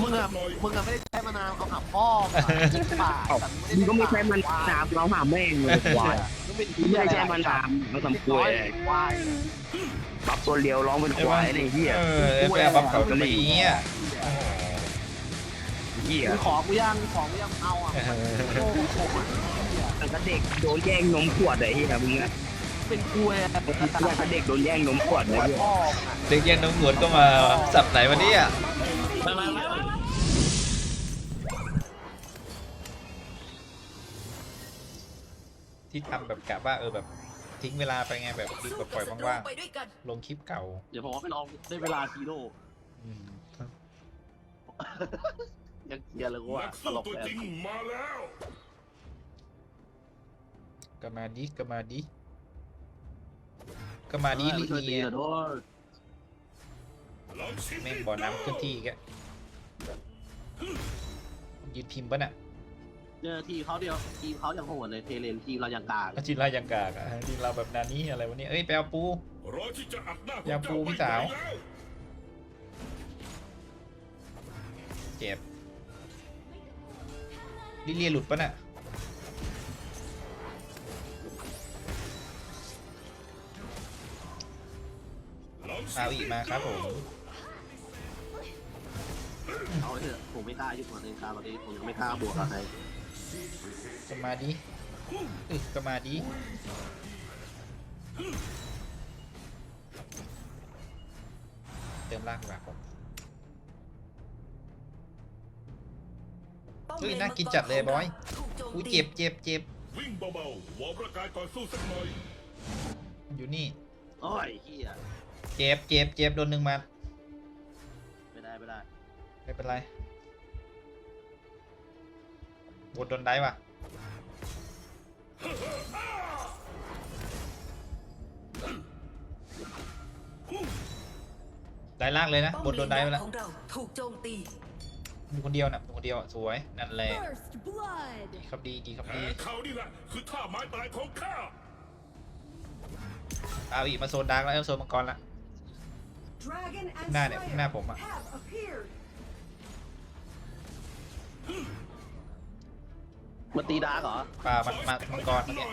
มึงอะมึงอะไม่ได้ใช้มานานเอาหับพ่อมาจิ้มปากเอ้าแต่มึงก็ไม่ใช่มันนามเราหาแม่งเลยควายมึงเป็นมึงไม่ได้ใช่มันนามเราทำกล้วยควายบัฟตัวเลียวร้องเป็นควายเลยเฮียเออไปเอาบัฟเขาทำไมเนี่ยโอ้โหเฮียมึงของกูยังมึงของกูยังเอาอะเออโอ้โหแต่ก็เด็กโดนแย่งนมขวดเลยเฮียมึงอะ เป็นกล้วยอะแต่ก็เด็กโดนแย่งนมขวดเลยเฮียพ่อเด็กเย็นน้องหนวดก็มาสับไหนวันนี้อะมามามาที่ทำแบบกะว่าเออแบบทิ้งเวลาไปไงแบบคลิปแบบปล่อยว่างไปด้วยกันๆลงคลิปเก่าเดี๋ยวผมว่าไปลองได้เวลาฮีโร่อืมยังเคลียร์เลยกูนัอะกตสู้ลกตัวเลยจริงมาแล้วก็มาดิก็มาดิ ก็มาดิลิช่วยตีเลียหน่อยโทษลองชิมแม่งบ่อน้ำขึ้นที่แกยืนพิมพ์ปะน่ะเจอทีมเขาเดียวทีมเขายังโหดเลยเทเลนทีมเรายังกลางอาจินเรายังกากอะทีมเราแบบนานี้อะไรวะเนี่ยเอ้ยไปเอาปูรอที่จะอัดหน้าอย่าปูพี่สาว เจ็บลิเลียหลุดปะน่ะ เอาอีกมาครับผมเอาเถอะผมไม่กล้ายุ่งกับเองการตอนนี้ผมยังไม่กล้าบวกกับใครก็มาดิอึกก็มาดิเติมร่างดีกว่าผมเฮ้ยน่ากินจัดเลยบอยถูกโจมอุ้ยตีเจ็บเจ็บเจ็บวิ่งเบาๆวอร์มร่างกายก่อนสู้สักหน่อยอยู่นี่โอ้ยเฮียเจ็บเจ็บเจ็บโดนหนึ่งมาไม่ได้ไม่ได้ไม่เป็นไรบดโดนได้ปะได้ล่างเลยนะป้อมบดโดนได้ไปเลนแล้วของเราถูกโจมตีมีคนเดียวนะมีคนเดียวอะสวยนั่นแหละ First blood. ดีครับดีดีครับแผดีลเขานี่แหละคือท่าไม้ตายของข้า เอาอีกมาโซนดาร์กแล้วเอาโซนมังกรละ Dragon ข้าง and หน้าเนี่ยข้างหน้า Slayer ผมอะ have appeared. มาตีดาร์กเหรอป่ามันมามังกรเมื่อกี้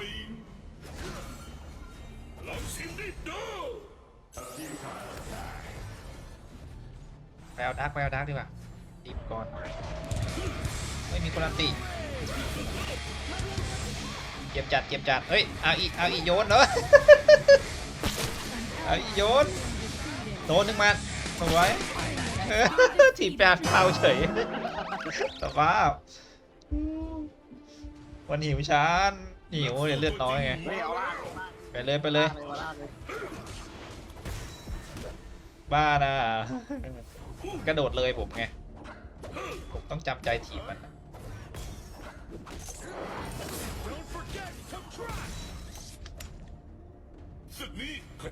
ลองชิมดิดูไปเอาดาร์กไปเอาดาร์กดีกว่าตีมังกรไม่มีคนอันติ เก็บจัดเก็บจัดเฮ้ยเอาอีกเอาอีกโยนเหรอเอาอีกโยนโดนหนึ่งมาสวยเออถีบแปดเท้าเฉยสภาพวันหิวชานหิวเดี๋ยวเลือดน้อยไงไม่เอาล่างเอาล่างไปเลยไปเลยเอาล่างเลยบ้านะกระโดดเลยผมไงผมต้องจำใจถีบมันนะศึกนี้ข้จะ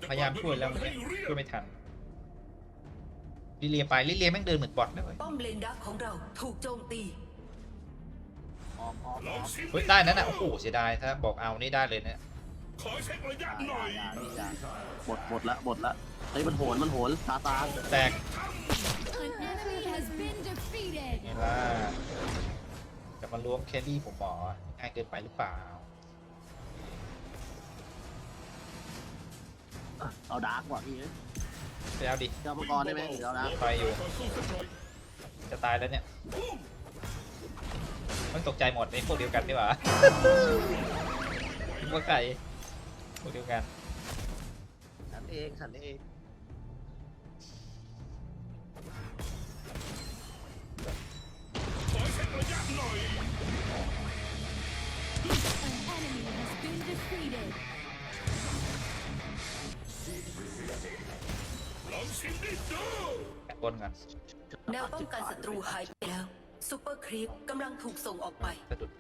พยายามช่วยแล้วให้เนี่ยเรียบช่วยไม่ทันลิเลียไปลิเลียแม่งเดินเหมือนบอทเลยเว้ยป้อมเลนดักของเราถูกโจมตีออกออกลอองอกชิมเฮ้ยได้นั่นน่ะโอ้โหเสียดายถ้าบอกเอานี่ได้เลยเนี่ยขอเช็คระยะอย่าหน่อยอย่าอย่าหมดหมดละหมดละเฮ้ยมันโหนมันโหนซาตานแตก An enemy has been defeated. ไงล่ะจะ มาล้วงแครี่ผมหมอง่ายเกินไปหรือเปล่า เอาดาร์กว่ะพี่เอ้ยไปเอาดิ เจ้ามังกรได้ไหมเดี๋ยวเอาดาร์กไปอยู่ก่อนสู้สักหน่อยจะตายแล้วเนี่ย มันตกใจหมดในพวกเดียวกันดีกว่าคิดว่าใครพวกเดียวกัน ฉันเองฉันเอง แอบนกันแนวป้องกันศัตรูหายไปแล้วซูเปอร์ครีปกำลังถูกส่งออกไป สะดุด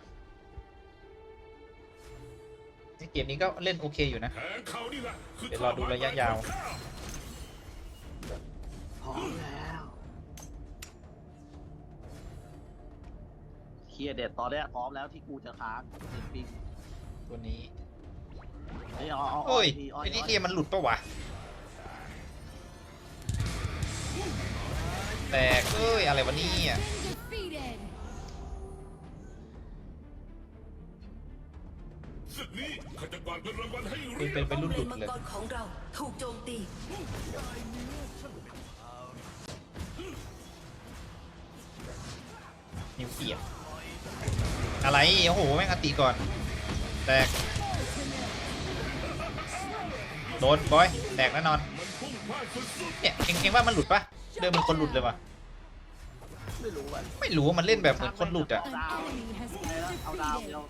ในเกมนี้ก็เล่นโอเคอยู่นะแผลเขานี่แหละคือเดี๋ยวรอดูระยะยาว พร้อมแล้วเคลียร์เด็ดตอนเนี้ยพร้อมแล้วที่กูจะค้างเด็ดปิงตัวนี้ เฮ้ยเอาเอาโอ้ยทีไอ้นี่เกมมันหลุดปะวะ แตกเอ้ย อะไรวะเนี่ย Defeated. ศึกนี้ข้าจะกวาดเงินรางวัลให้เป็เรีนยเป็นบเป็นรุ่นเลดุนดมังเลยกรของเราถูกโจมตีนิวเกียร์อะไร โอ้โห แม่งอติก่อน แตก โดนบอย แตกแน่นอนเนี่ยเองเองว่ามันหลุดปะ เดิมมันคนหลุดเลยวะไม่รู้อะไม่รู้ว่ามันเล่นแบบเหมือนคนหลุดอะ An enemy has เอาดาวเดียว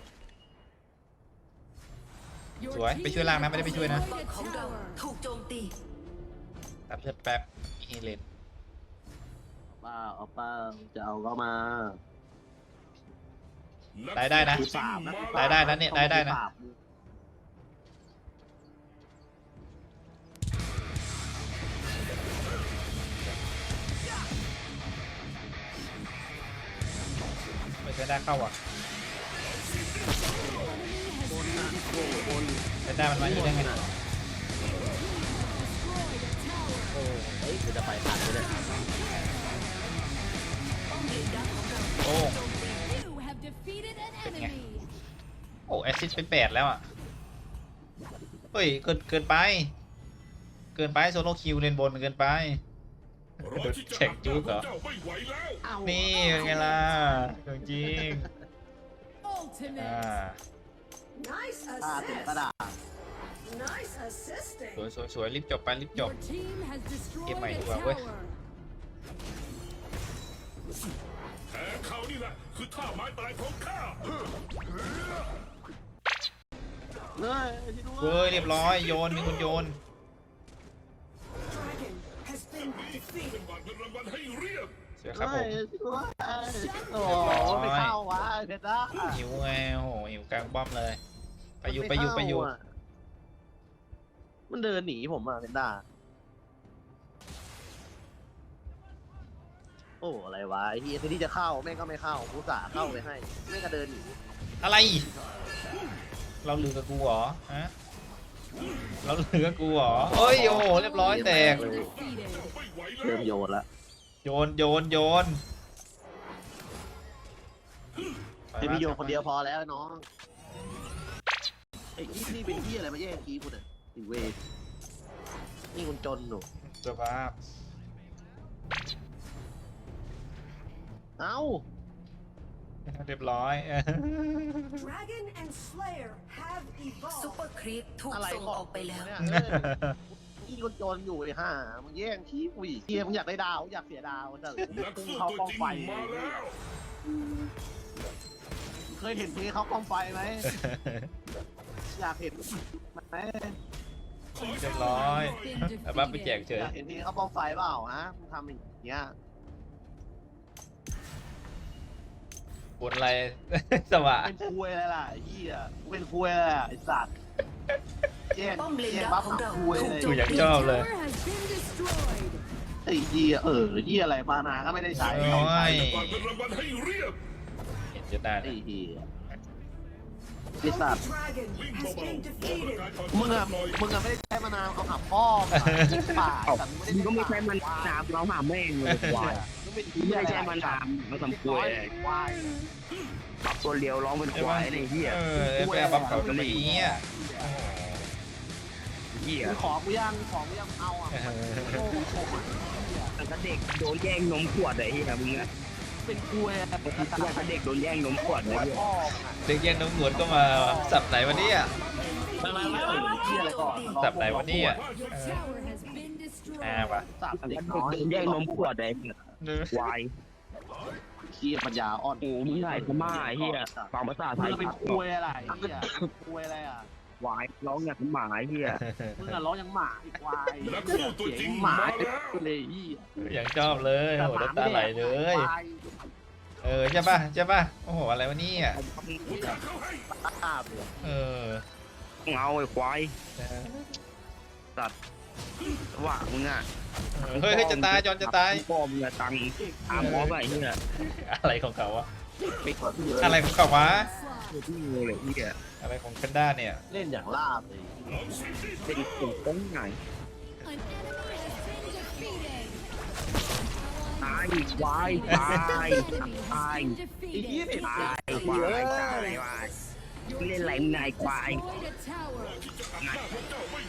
been สวย ไปช่วยล่างนะ ไม่ได้ไปช่วยนะมังกรของเราถูกโจมตี ตัดเลือดแป๊บมีเฮเลนป้าเอาป้าจะเอาก็มา ได้ได้นะสามนะได้ได้นะเนี่ยได้ได้นะไม่ ใช่ได้เข้าอะบนนะโอ้โหบนใช้ได้มันมาอีกได้ไงโอ้เฮ้ยคือจะไปทันเลยเนี่ยโอ้ You have defeated an enemy. โอ้แอสซิสต์ไปแปดแล้วอะเฮ้ยเกินเกินไป เกินไปโซโลคิวเลนบนเกินไปแข่งจุ๊กเหรอเจ้าไม่ไหวแล้วเอ้านี่เป็นไงล่ะ ของจริง Ultimate. อ่า Nice ป้าถึงกระ assist. ดาษ Nice assisting. สวยสวยสวยรีบจบไปรีบจบ Your team has destroyed Get my a duo, ว้ย tower. แพ้เขานี่แหละ คือท่าไม้ตายของข้าเฮ้ยที่ดูเฮ้ยเรียบร้อยโยนมีคนโยน Dragon has been เป็น defeated. กวาดเงินรางวัลให้เรียบ สวยครับผมเฮ้ยที่ดูโอ้โหไม่เข้าวะเพชรด้าหิวไงโอ้โหหิวกลางป้อมเลย ไปอยู่ไปอยู่ไปอยู่ มันเดินหนีผมอะเพชรด้าโอ้อะไรวะไอ้ที่ที่จะเข้าแม่งก็ไม่เข้ากูสาเข้าไปให้แม่งก็เดินหนีอะไร เราลือกับกูเหรอฮะเราลือกับกูเหรอเฮ้ยโอ้โหเรียบร้อยแตก Defeated. ไม่ไหวแล้เริ่วมโยนละ โยนโยนโยนให้พี่โยนคนเดียวพอแล้วน้องไอ้ที่นี่เป็นที่อะไรมาแย่งคีย์กูเนี่ยไอ้เวทนี่คุณจนหนูสภาพเอ้าเรียบร้อย Dragon and Slayer have ซุปเปอ evolved. ร์ครีปถูกอะไรส่งของออกไปแล้ว เนี่ยเออ นี่คนจนอยู่ไอ้ห่ามึงแย่งขี้กูอีกเฮียมึงอยากได้ดาวอยากเสียดาวแต่นักพุ่งสู้เข้าตัวกองจริงไฟมาแล้ว เคยเห็นเพลเขากองไฟไหมอยากเห็นไหมเรียบร้อย Been เอาบัฟไปแจก defeated. เฉยอยากเห็นเพลเขากองไฟเปล่าฮะมึงทำอย่างเงี้ยบนอะไร สวะเป็นคุยอะไรล่ะไอ้เหี้ยกูเป็นคุยอะไรล่ะไอ้สัตว์ แย่งป้อมเลนแย่งดับักฟของเราคุยถูเลกยโจกูมอยากตีชอบเลย Tower has been destroyed. ไอ้เหี้ยเออเหี้ยอะไรมานาก็ไม่ได้ใช้โอ้ยกวาดเงินรางวัลให้เรียบเห็นจะได้ไอ้นะเหี้ยไอ้สัตว์ Dragon วิ่ง has เบา been ๆออกประ defeated. กายความมึงอะหน่อยมึงอะไม่ได้ใช้มานาวเอาขับพ่อมาป่าเอ้าแต่มึงมึงก็ไม่ด้ใช่มันนามเราหาแม่งเลยควายมึงเป็นมึงไม่ใช่มันนามมาทำควยควายบับตัวเลียวร้องเป็นใช่ควาปะยในเหี้ยเออไอ้แปรบัฟเขาตรงนี้อะ เหี้ยมึงของกูยังของกูยังเอาอะโอ้โหโอ้โหตั้งแต่เด็กโดนแย่งนมขวดไอ้เหี้ยมึงอะเป็นคุยอะตั้งแต่เด็กโดนแย่งนมขวดไอ้เหี้ยพ่อมึงอะเด็กเย็นน้องหนวดก็มาสับไหนวันนี้อะไม่ไม่ไม่เออเหี้ยอะไรก่อนสับไหนวันนี้อะ Your tower has been destroyed. อ่าว่ะสับตั้งเด็แต่กเด็น้กอยโดนแย่งนมขวดไอ้เหี้ยควายขี้ปัญญาอ่อนโอ้มึงไงพม่าไอ้เหี้ยฟังภาษาไทมึงยอะเป็นคุยอะไรไอ้เหี้ยคุยอะไรอะ ควายร้องอย่างหมาไอ้เหี้ยมึงอะร้องยังหมาอีกควายนักสู้ตัวจริงหมามาแล้วเลยไอ้เหี้ยอย่างชอบเลยโอ้โหน้ำตาไหลเลยควายเออใช่ป่ะใช่ป่ะโอ้โหอะไรวะเนี่ยอุตส่าห์เข้าให้ตาบเลยเออเงาไอ้ควายว่ามึงอะเฮ้ยเฮ้ยจะตายจอนจะตายพ่อมึงอะตังค์ตามหมอไปเหี้ยอะไรของเขาวะไปกดที่เยอะอะไรของเขาวะ Slide. ที่งูเลยเหี้ย อะไรของแพนด้าเนี่ย เล่นอย่างลาบเลยลองสิที่เป็นปุ่งต้งไง An enemy has been defeated. ตายายควายตาย Enemy ตาย has been defeated. ตายควายตายควายเล่นไรนายควาย Destroyed a tower.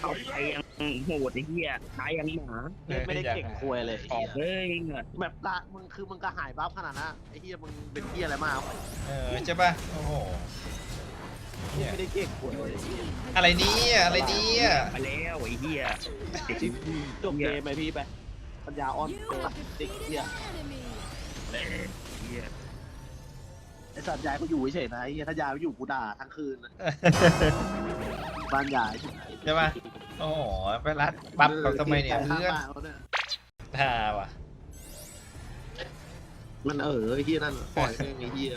เอาไปยังโหดไอ้เหี้ยตายยังหมาไม่ได้เก่งควยเลยอไอ้อกเหี้ยเลยอะแบบละมึงคือมึงก็หายบัฟขนาดนั้นไอ้เหี้ยมึงเป็นเหี้ยอะไรมาก เออใช่ป่ะ โอ้โห มึงไม่ได้เก่งควยเลยอะไรเนี่ยอะไรเนี่ยมาแล้วไอ้เหี้ยเด็กจบเกมไหมพี่ไปปัญญาอ่อน You เกิน have เด็ก defeated เหี้ย an enemy. เหี้ยไอสัตว์ยายกูอยู่เฉยๆนะไอ้เหี้ยถ้ายายไม่อยู่กูด่าทั้งคืนนะบ้านยายใช่ป่ะโอ้โหไปรัดปั๊บเราทำไมเนี่ยเพื่อนข้างบ้าขาเนี่ยท่าว่ะมันเออไอ้เหี้ยนั่นปล่อยแม่งไอ้เหี้ย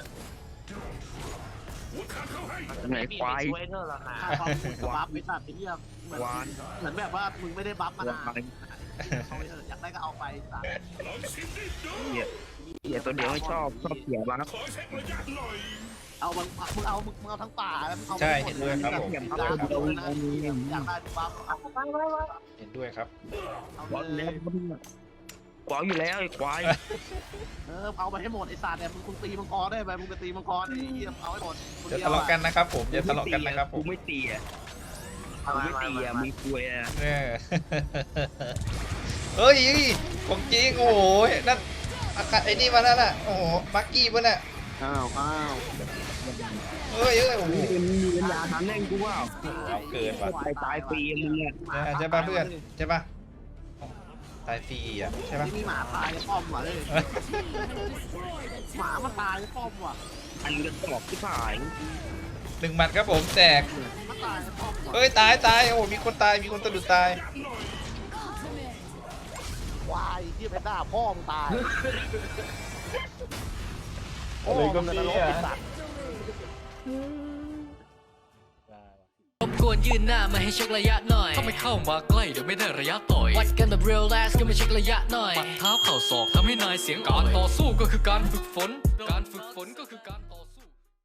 ไหนควายค่าความสุขกับบัฟไอ้สัตว์ไอ้เหี้ยเหมือนควายเหมือนแบบว่ามึงไม่ได้บัฟมานานควายเอาไปเถอะอยากได้ก็เอาไปสัตว์เหี้ยเหี้ยตัวเดียวไม่ชอบชอบเสียบ้างขอเช็คระยะหน่อยเอามึงมึงเอามึงมึงเอาทั้งป่าแล้วมึงเอาใช่เห็นด้วยครับผม เอาไปหมดเลยนะอยากได้ทุกบัฟเอาเห็นด้วยครับเอาบอลเลแล้ยว กวางอยู่แล้วไอ้ควายเออเอาไปให้หมดไอ้สัตว์เนี่ยมึงมึงตีมังกรได้ไหมมึงไปตีมังกรไอ้เหี้ยเอาให้หมดคนอย่าเดียทะวเลาะกันนะครับผมอย่าทะเลาะกันนะครับผกูมไม่ตีอะกูไม่ตีอะมีคุยอะเออ เฮ้ยของจริงโอ้โหนั่นอากาศไอ้นี่มาแล้วน่ะโอ้โหมักกี้ป่ะน่ะอ้าวอ้าวเอ้ยเอ้ยโอ้โหมึงเป็นมีปัญญาทำแน่งกูว่าเอาเกินว่ะตายตายฟรีมึงอะใช่ป่ะเพื่อนใช่ป่ะ ตายฟรีอะใช่ป่ะนี่หมาตายในป้อมว่ะเลย Team has destroyed a หมามัน tower. ตายในป้อมว่ะอันกระสอบที่ผายหนึ่งหมัดครับผมแตกมันตายในป้อมว่ะเอ้ยตายตายโอ้โหมีคนตายมีคนตะดุดตาย Ultimate. ควายที่ไปด่าพ่อมึงตายอะไรก็ไม่รู้อะ สัตว์ รบกวนยืนหน้ามาให้เช็คระยะหน่อยถ้าไม่เข้ามาใกล้เดี๋ยวไม่ได้ระยะต่อยวัดกันแบบ real last ก็มาเช็คระยะหน่อยปัดเท้าเข่าศอกทำให้นายเสียงอ่อนต่อสู้ก็คือการฝึกฝน การฝึกฝนก็คือการ